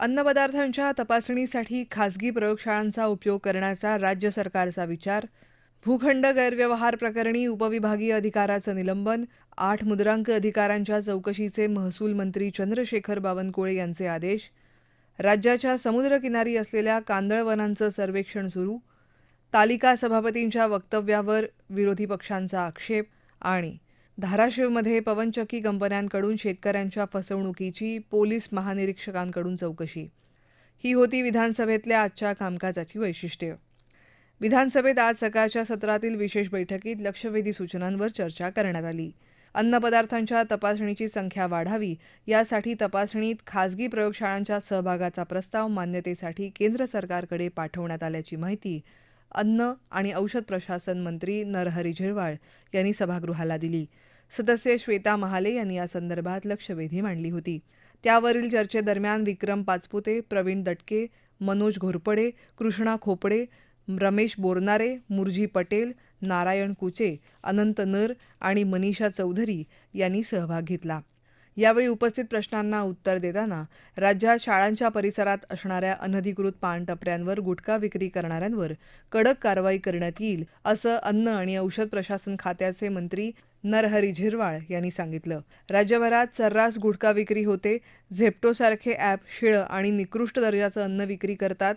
अन्नपदार्थांच्या तपासणीसाठी खासगी प्रयोगशाळांचा उपयोग करण्याचा राज्य सरकारचा विचार. भूखंड गैरव्यवहार प्रकरणी उपविभागीय अधिकाराचं निलंबन. आठ मुद्रांक अधिकारांच्या चौकशीचे महसूल मंत्री चंद्रशेखर बावनकुळे यांचे आदेश. राज्याच्या समुद्रकिनारी असलेल्या कांदळवनांचं सर्वेक्षण सुरू. तालिका सभापतींच्या वक्तव्यावर विरोधी पक्षांचा आक्षेप आणि धाराशिवमध्ये पवनचक्की कंपन्यांकडून शेतकऱ्यांच्या फसवणुकीची पोलीस महानिरीक्षकांकडून चौकशी. ही होती विधानसभेतल्या आजच्या कामकाजाची वैशिष्ट्ये. विधानसभेत आज सकाळच्या सत्रातील विशेष बैठकीत लक्षवेधी सूचनांवर चर्चा करण्यात आली. अन्नपदार्थांच्या तपासणीची संख्या वाढावी यासाठी तपासणीत खासगी प्रयोगशाळांच्या सहभागाचा प्रस्ताव मान्यतेसाठी केंद्र सरकारकडे पाठवण्यात आल्याची माहिती अन्न आणि औषध प्रशासन मंत्री नरहरी झिरवाळ यांनी सभागृहाला दिली. सदस्य श्वेता महाले यांनी या संदर्भात लक्षवेधी मांडली होती. त्यावरील चर्चेदरम्यान विक्रम पाचपुते प्रवीण दटके मनोज घोरपडे कृष्णा खोपडे रमेश बोरनारे मुरजी पटेल नारायण कुचे अनंत नर आणि मनीषा चौधरी यांनी सहभाग घेतला. यावेळी उपस्थित प्रश्नांना उत्तर देताना राज्यात शाळांच्या परिसरात असणाऱ्या अनधिकृत पानटपऱ्यांवर गुटखा विक्री करणाऱ्यांवर कडक कारवाई करण्यात येईल असं अन्न आणि औषध प्रशासन खात्याचे मंत्री नरहरी झिरवाळ यांनी सांगितलं. राज्यभरात सर्रास गुटखा विक्री होते झेप्टोसारखे ॲप शिळं आणि निकृष्ट दर्जाचं अन्न विक्री करतात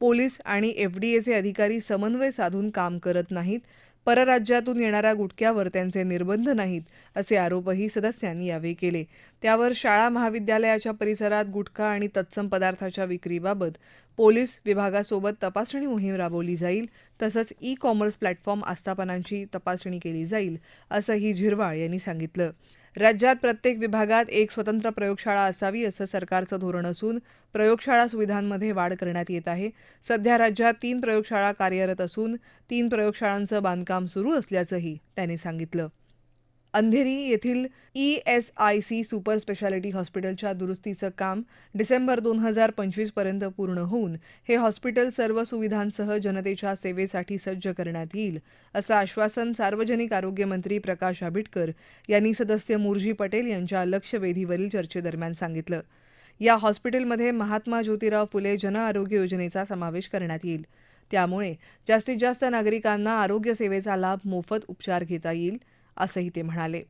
पोलीस आणि एफडीएचे अधिकारी समन्वय साधून काम करत नाहीत परराज्यातून येणाऱ्या गुटख्यावर त्यांचे निर्बंध नाहीत असे आरोपही सदस्यांनी यावेळी केले. त्यावर शाळा महाविद्यालयाच्या परिसरात गुटखा आणि तत्सम पदार्थाच्या विक्रीबाबत पोलीस विभागासोबत तपासणी मोहीम राबवली जाईल तसंच ई कॉमर्स प्लॅटफॉर्म आस्थापनांची तपासणी केली जाईल असंही झिरवाळ यांनी सांगितलं. राज्यात प्रत्येक विभागात एक स्वतंत्र प्रयोगशाळा असावी असं सरकारचं धोरण असून प्रयोगशाळा सुविधांमध्ये वाढ करण्यात येत आहे. सध्या राज्यात तीन प्रयोगशाळा कार्यरत असून तीन प्रयोगशाळांचं बांधकाम सुरू असल्याचंही त्यांनी सांगितलं. अंधेरी येथील E S I C super speciality हॉस्पिटलच्या दुरुस्तीचं काम डिसेंबर दोन हजार पंचवीसपर्यंत पूर्ण होऊन हे हॉस्पिटल सर्व सुविधांसह जनतेच्या सेवेसाठी सज्ज करण्यात येईल असं आश्वासन सार्वजनिक आरोग्य मंत्री प्रकाश आंबेडकर यांनी सदस्य मुरजी पटेल यांच्या लक्षवेधीवरील चर्चेदरम्यान सांगितलं. या हॉस्पिटलमध्ये महात्मा ज्योतिराव फुले जनआरोग्य योजनेचा समावेश करण्यात येईल. त्यामुळे जास्तीत जास्त नागरिकांना आरोग्य सेवेचा लाभ मोफत उपचार घेता येईल. असंही ते म्हणाले.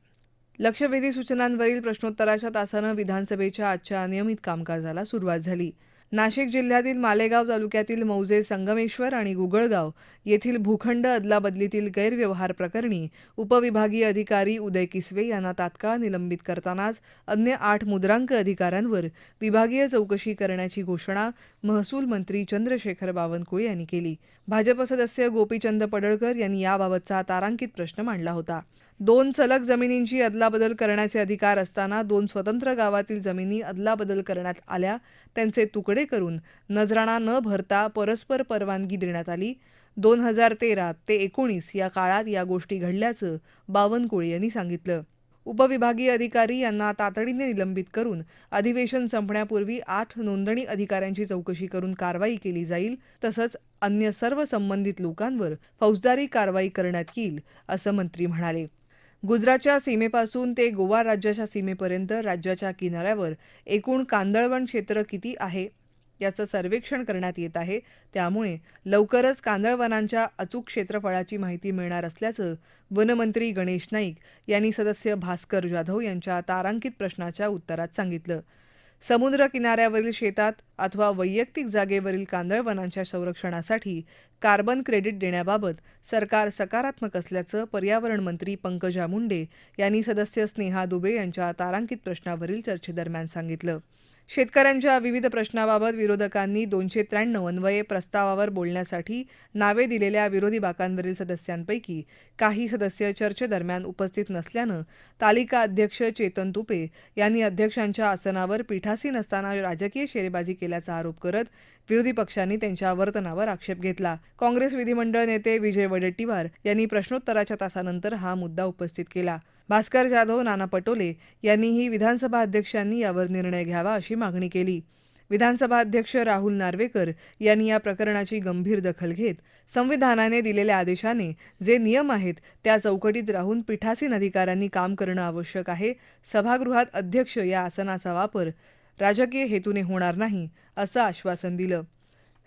लक्षवेधी सूचनांवरील प्रश्नोत्तराच्या तासानं विधानसभेच्या आजच्या अनियमित कामकाजाला सुरुवात झाली. नाशिक जिल्ह्यातील मालेगाव तालुक्यातील मौजे संगमेश्वर आणि गुगळगाव येथील भूखंड अदलाबदलीतील गैरव्यवहार प्रकरणी उपविभागीय अधिकारी उदय किसवे यांना तात्काळ निलंबित करतानाच अन्य आठ मुद्रांक अधिकाऱ्यांवर विभागीय चौकशी करण्याची घोषणा महसूल मंत्री चंद्रशेखर बावनकुळे यांनी केली. भाजप सदस्य गोपीचंद पडळकर यांनी याबाबतचा तारांकित प्रश्न मांडला होता. दोन सलग जमिनींची अदलाबदल करण्याचे अधिकार असताना दोन स्वतंत्र गावातील जमिनी अदलाबदल करण्यात आल्या. त्यांचे तुकडे करून नजराणा न भरता परस्पर परवानगी देण्यात आली. दोन हजार तेरा ते एकोणीस या काळात या गोष्टी घडल्याचं बावनकुळे यांनी सांगितलं. उपविभागीय अधिकारी यांना तातडीने निलंबित करून अधिवेशन संपण्यापूर्वी आठ नोंदणी अधिकाऱ्यांची चौकशी करून कारवाई केली जाईल तसंच अन्य सर्व संबंधित लोकांवर फौजदारी कारवाई करण्यात येईल असं मंत्री म्हणाले. गुजरातच्या सीमेपासून ते गोवा राज्याच्या सीमेपर्यंत राज्याच्या किनाऱ्यावर एकूण कांदळवन क्षेत्र किती आहे याचं सर्वेक्षण करण्यात येत आहे. त्यामुळे लवकरच कांदळवनांच्या अचूक क्षेत्रफळाची माहिती मिळणार असल्याचं वनमंत्री गणेश नाईक यांनी सदस्य भास्कर जाधव यांच्या तारांकित प्रश्नाच्या उत्तरात सांगितलं. समुद्र किनाऱ्यावरील शेतात अथवा वैयक्तिक जागेवरील कांदळवनांच्या संरक्षणासाठी कार्बन क्रेडिट देण्याबाबत सरकार सकारात्मक असल्याचं पर्यावरण मंत्री पंकजा मुंडे यांनी सदस्य स्नेहा दुबे यांच्या तारांकित प्रश्नावरील चर्चेदरम्यान सांगितलं. शेतकऱ्यांच्या विविध प्रश्नाबाबत विरोधकांनी दोनशे त्र्याण्णव अन्वये प्रस्तावावर बोलण्यासाठी नावे दिलेल्या विरोधी बाकांवरील सदस्यांपैकी काही सदस्य चर्चेदरम्यान उपस्थित नसल्यानं तालिका अध्यक्ष चेतन तुपे यांनी अध्यक्षांच्या आसनावर पीठासीन असताना राजकीय शेरेबाजी केल्याचा आरोप करत विरोधी पक्षांनी त्यांच्या वर्तनावर आक्षेप घेतला. काँग्रेस विधिमंडळ नेते विजय वडेट्टीवार यांनी प्रश्नोत्तराच्या तासानंतर हा मुद्दा उपस्थित केला. भास्कर जाधव नाना पटोले यांनीही विधानसभा अध्यक्षांनी यावर निर्णय घ्यावा अशी मागणी केली. विधानसभा अध्यक्ष राहुल नार्वेकर यांनी या प्रकरणाची गंभीर दखल घेत संविधानाने दिलेल्या आदेशाने जे नियम आहेत त्या चौकटीत राहून पीठासीन अधिकाऱ्यांनी काम करणं आवश्यक आहे. सभागृहात अध्यक्ष या आसनाचा वापर राजकीय हेतूने होणार नाही असं आश्वासन दिलं.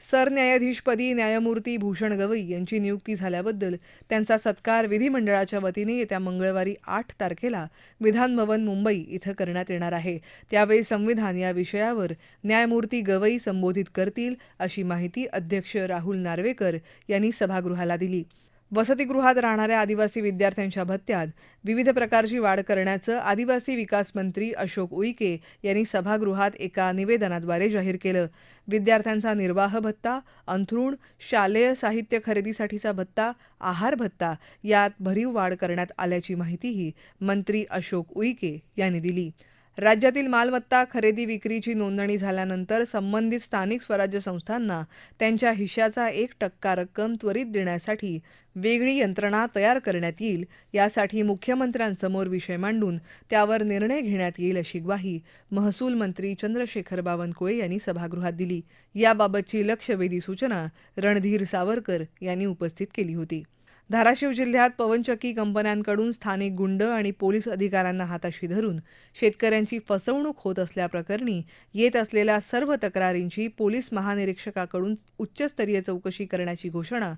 सरन्यायाधीशपदी न्यायमूर्ती भूषण गवई यांची नियुक्ती झाल्याबद्दल त्यांचा सत्कार विधिमंडळाच्या वतीने येत्या मंगळवारी आठ तारखेला विधानभवन मुंबई इथं करण्यात येणार आहे. त्यावेळी संविधान या विषयावर न्यायमूर्ती गवई संबोधित करतील अशी माहिती अध्यक्ष राहुल नार्वेकर यांनी सभागृहाला दिली. वसतिगृहात राहणाऱ्या आदिवासी विद्यार्थ्यांच्या भत्त्यात विविध प्रकारची वाढ करण्याचं आदिवासी विकास मंत्री अशोक उईके यांनी सभागृहात एका निवेदनाद्वारे जाहीर केलं. विद्यार्थ्यांचा निर्वाह भत्ता अंथरूण शालेय साहित्य खरेदीसाठीचा भत्ता आहार भत्ता यात भरीव वाढ करण्यात आल्याची माहितीही मंत्री अशोक उईके यांनी दिली. राज्यातील मालमत्ता खरेदी विक्रीची नोंदणी झाल्यानंतर संबंधित स्थानिक स्वराज्य संस्थांना त्यांच्या हिश्श्याचा एक टक्का रक्कम त्वरित देण्यासाठी वेगळी यंत्रणा तयार करण्यात येईल यासाठी मुख्यमंत्र्यांसमोर विषय मांडून त्यावर निर्णय घेण्यात येईल अशी ग्वाही महसूल मंत्री चंद्रशेखर बावनकुळे यांनी सभागृहात दिली. याबाबतची लक्षवेधी सूचना रणधीर सावरकर यांनी उपस्थित केली होती. धाराशिव जिल्ह्यात पवनचक्की कंपन्यांकडून स्थानिक गुंड आणि पोलीस अधिकाऱ्यांना हाताशी धरून शेतकऱ्यांची फसवणूक होत असल्याप्रकरणी येत असलेल्या सर्व तक्रारींची पोलीस महानिरीक्षकाकडून उच्चस्तरीय चौकशी करण्याची घोषणा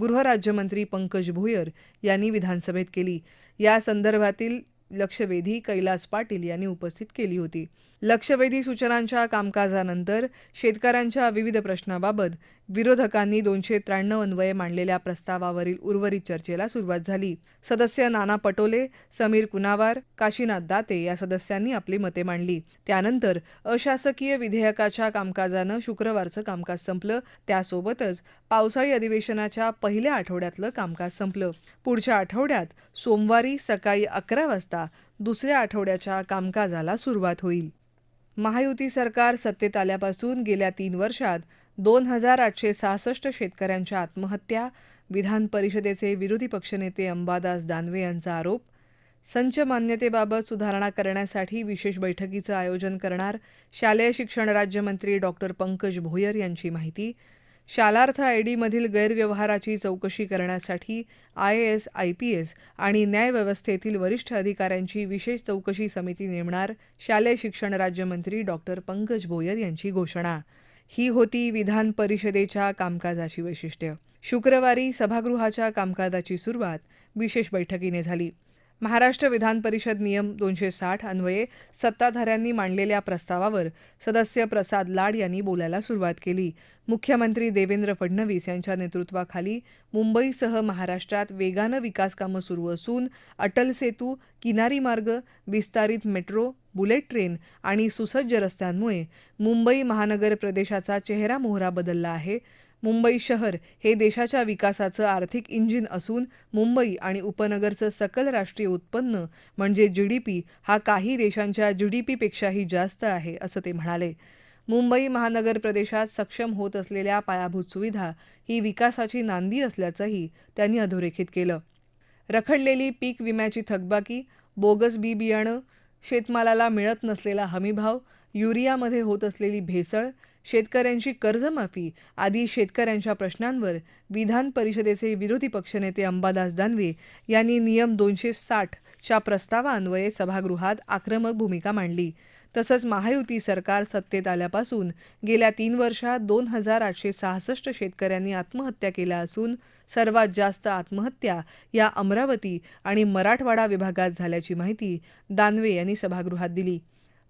गृहराज्यमंत्री पंकज भोयर यांनी विधानसभेत केली. या संदर्भातील लक्षवेधी कैलास पाटील यांनी उपस्थित केली होती. लक्षवेधी सूचनांच्या कामकाजानंतर शेतकऱ्यांच्या विविध प्रश्नाबाबत विरोधकांनी दोनशे त्र्याण्णव अन्वये मांडलेल्या प्रस्तावावरील उर्वरित चर्चेला सुरुवात झाली. सदस्य नाना पटोले समीर कुनावार काशीनाथ दाते या सदस्यांनी आपली मते मांडली. त्यानंतर अशासकीय विधेयकाच्या कामकाजानं शुक्रवारचं कामकाज संपलं. त्यासोबतच पावसाळी अधिवेशनाच्या पहिल्या आठवड्यातलं कामकाज संपलं. पुढच्या आठवड्यात सोमवारी सकाळी अकरा वाजता दुसऱ्या आठवड्याच्या कामकाजाला सुरुवात होईल. महायुती सरकार सत्तेत आल्यापासून गेल्या तीन वर्षात दोन हजार आठशे सहासष्ट शेतकऱ्यांच्या आत्महत्या विधान परिषदेचे विरोधी पक्षनेते अंबादास दानवे यांचा आरोप संच मान्यतेबाबत सुधारणा करण्यासाठी विशेष बैठकीचं आयोजन करणार शालेय शिक्षण राज्यमंत्री डॉक्टर पंकज भोयर यांची माहिती शालार्थ आय डीमधील गैरव्यवहाराची चौकशी करण्यासाठी I A S I P S आणि न्यायव्यवस्थेतील वरिष्ठ अधिकाऱ्यांची विशेष चौकशी समिती नेमणार शालेय शिक्षण राज्यमंत्री डॉक्टर पंकज भोयर यांची घोषणा. ही होती विधान परिषदेच्या कामकाजाची वैशिष्ट्य. शुक्रवारी सभागृहाच्या कामकाजाची सुरुवात विशेष बैठकीने झाली. महाराष्ट्र विधान परिषद नियम दोनशे साठ अन्वये सत्ताधाऱ्यांनी मांडलेल्या प्रस्तावावर सदस्य प्रसाद लाड यांनी बोलायला सुरुवात केली. मुख्यमंत्री देवेंद्र फडणवीस यांच्या नेतृत्वाखाली मुंबईसह महाराष्ट्रात वेगानं विकास कामं सुरू असून अटल सेतू किनारी मार्ग विस्तारित मेट्रो बुलेट ट्रेन आणि सुसज्ज रस्त्यांमुळे मुंबई महानगर प्रदेशाचा चेहरा मोहरा बदलला आहे. मुंबई शहर हे देशाच्या विकासाचं आर्थिक इंजिन असून मुंबई आणि उपनगरचं सकल राष्ट्रीय उत्पन्न म्हणजे जी डी पी हा काही देशांच्या जी डी पीपेक्षाही जास्त आहे असं ते म्हणाले. मुंबई महानगर प्रदेशात सक्षम होत असलेल्या पायाभूत सुविधा ही विकासाची नांदी असल्याचंही त्यांनी अधोरेखित केलं. रखडलेली पीक विम्याची थकबाकी बोगस बी बियाणं शेतमालाला मिळत नसलेला हमीभाव युरियामध्ये होत असलेली भेसळ शेतकऱ्यांची कर्जमाफी आदी शेतकऱ्यांच्या प्रश्नांवर विधान परिषदेचे विरोधी पक्षनेते अंबादास दानवे यांनी नियम दोनशे साठच्या प्रस्तावान्वये सभागृहात आक्रमक भूमिका मांडली. तसंच महायुती सरकार सत्तेत आल्यापासून गेल्या तीन वर्षात दोन हजार आठशे सहासष्ट शेतकऱ्यांनी आत्महत्या केल्या असून सर्वात जास्त आत्महत्या या अमरावती आणि मराठवाडा विभागात झाल्याची माहिती दानवे यांनी सभागृहात दिली.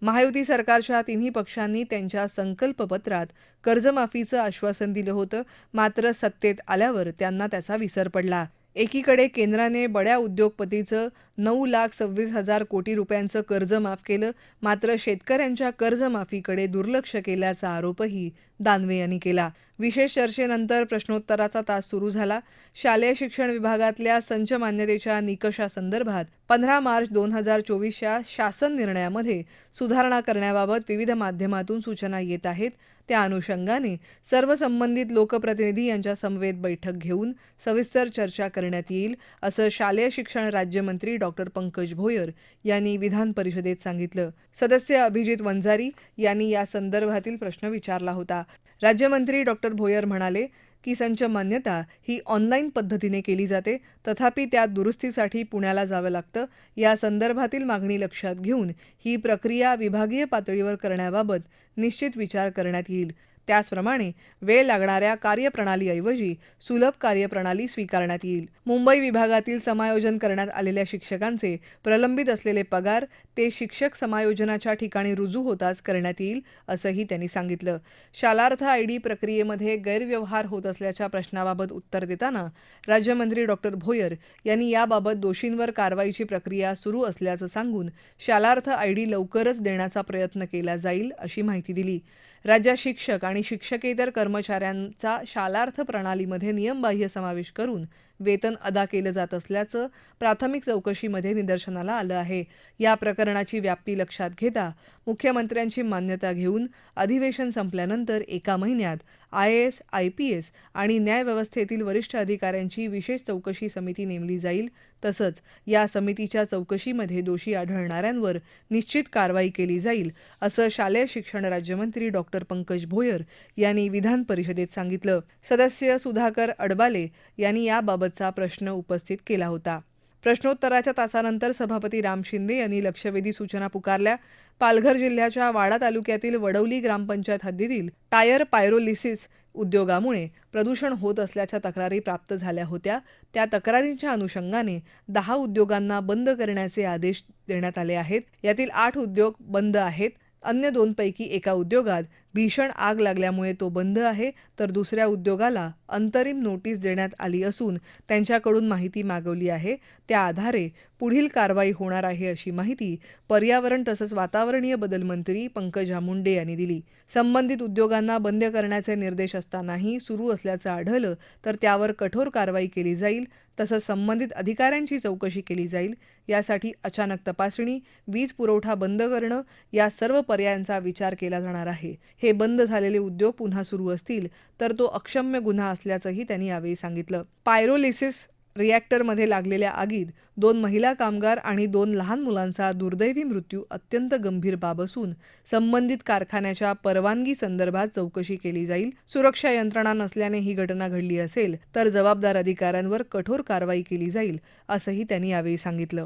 महायुती सरकारच्या तिन्ही पक्षांनी त्यांच्या संकल्पपत्रात कर्जमाफीचं आश्वासन दिलं होतं. मात्र सत्तेत आल्यावर त्यांना त्याचा विसर पडला. एकीकडे केंद्राने बड्या उद्योगपतीचं नऊ लाख सव्वीस हजार कोटी रुपयांचं कर्ज माफ केलं मात्र शेतकऱ्यांच्या कर्जमाफीकडे दुर्लक्ष केल्याचा आरोपही दानवे यांनी केला. विशेष चर्चेनंतर प्रश्नोत्तराचा तास सुरू झाला. शालेय शिक्षण विभागातल्या संच मान्यतेच्या निकषासंदर्भात पंधरा मार्च दोन हजार चोवीसच्या शासन निर्णयामध्ये सुधारणा करण्याबाबत विविध माध्यमातून सूचना येत आहेत. त्या अनुषंगाने सर्व संबंधित लोकप्रतिनिधी यांच्या समवेत बैठक घेऊन सविस्तर चर्चा करण्यात येईल असं शालेय शिक्षण राज्यमंत्री डॉक्टर पंकज भोयर यांनी विधान परिषदेत सांगितलं. सदस्य अभिजित वंजारी यांनी या संदर्भातील प्रश्न विचारला होता. राज्यमंत्री डॉ. डॉक्टर भोयर म्हणाले की संच मान्यता ही ऑनलाईन पद्धतीने केली जाते. तथापि त्यात दुरुस्तीसाठी पुण्याला जावं लागतं. या संदर्भातील मागणी लक्षात घेऊन ही प्रक्रिया विभागीय पातळीवर करण्याबाबत निश्चित विचार करण्यात येईल. त्याचप्रमाणे वेळ लागणाऱ्या कार्यप्रणालीऐवजी सुलभ कार्यप्रणाली स्वीकारण्यात येईल. मुंबई विभागातील समायोजन करण्यात आलेल्या शिक्षकांचे प्रलंबित असलेले पगार ते शिक्षक समायोजनाच्या ठिकाणी रुजू होताच करण्यात येईल असंही त्यांनी सांगितलं. शालार्थ आयडी प्रक्रियेमध्ये गैरव्यवहार होत असल्याच्या प्रश्नाबाबत उत्तर देताना राज्यमंत्री डॉक्टर भोयर यांनी याबाबत दोषींवर कारवाईची प्रक्रिया सुरू असल्याचं सांगून शालार्थ आयडी लवकरच देण्याचा प्रयत्न केला जाईल अशी माहिती दिली. राज्यात शिक्षक आणि शिक्षकेतर कर्मचाऱ्यांचा शालार्थ प्रणालीमध्ये नियमबाह्य समावेश करून वेतन अदा केलं जात असल्याचं प्राथमिक चौकशीमध्ये निदर्शनाला आलं आहे. या प्रकरणाची व्याप्ती लक्षात घेता मुख्यमंत्र्यांची मान्यता घेऊन अधिवेशन संपल्यानंतर एका महिन्यात I S I P S आणि न्यायव्यवस्थेतील वरिष्ठ अधिकाऱ्यांची विशेष चौकशी समिती नेमली जाईल. तसंच या समितीच्या चौकशीमध्ये दोषी आढळणाऱ्यांवर निश्चित कारवाई केली जाईल असं शालेय शिक्षण राज्यमंत्री डॉक्टर पंकज भोयर यांनी विधान परिषदेत सांगितलं. सदस्य सुधाकर अडबाले यांनी याबाबतचा प्रश्न उपस्थित केला होता. प्रश्नोत्तराच्या तासानंतर सभापती राम शिंदे यांनी लक्षवेधी सूचना पुकारल्या. पालघर जिल्ह्याच्या वाडा तालुक्यातील वडवली ग्रामपंचायत हद्दीतील टायर पायरोलिसिस उद्योगामुळे प्रदूषण होत असल्याच्या तक्रारी प्राप्त झाल्या होत्या. त्या तक्रारींच्या अनुषंगाने दहा उद्योगांना बंद करण्याचे आदेश देण्यात आले आहेत. यातील आठ उद्योग बंद आहेत. अन्य दोनपैकी एका उद्योगात भीषण आग लागल्यामुळे तो बंद आहे तर दुसऱ्या उद्योगाला अंतरिम नोटीस देण्यात आली असून त्यांच्याकडून माहिती मागवली आहे. त्या आधारे पुढील कारवाई होणार आहे अशी माहिती पर्यावरण तसंच वातावरणीय बदल मंत्री पंकजा मुंडे यांनी दिली. संबंधित उद्योगांना बंद करण्याचे निर्देश असतानाही सुरू असल्याचं आढळलं तर त्यावर कठोर कारवाई केली जाईल तसंच संबंधित अधिकाऱ्यांची चौकशी केली जाईल. यासाठी अचानक तपासणी वीज पुरवठा बंद करणं या सर्व पर्यायांचा विचार केला जाणार आहे. हे बंद झालेले उद्योग पुन्हा सुरू असतील तर तो अक्षम्य गुन्हा असल्याचंही त्यांनी यावेळी सांगितलं. पायरोलिसिस रिॲक्टरमध्ये लागलेल्या आगीत दोन महिला कामगार आणि दोन लहान मुलांचा दुर्दैवी मृत्यू अत्यंत गंभीर बाब असून संबंधित कारखान्याच्या परवानगी संदर्भात चौकशी केली जाईल. सुरक्षा यंत्रणा नसल्याने ही घटना घडली असेल तर जबाबदार अधिकाऱ्यांवर कठोर कारवाई केली जाईल असंही त्यांनी यावेळी सांगितलं.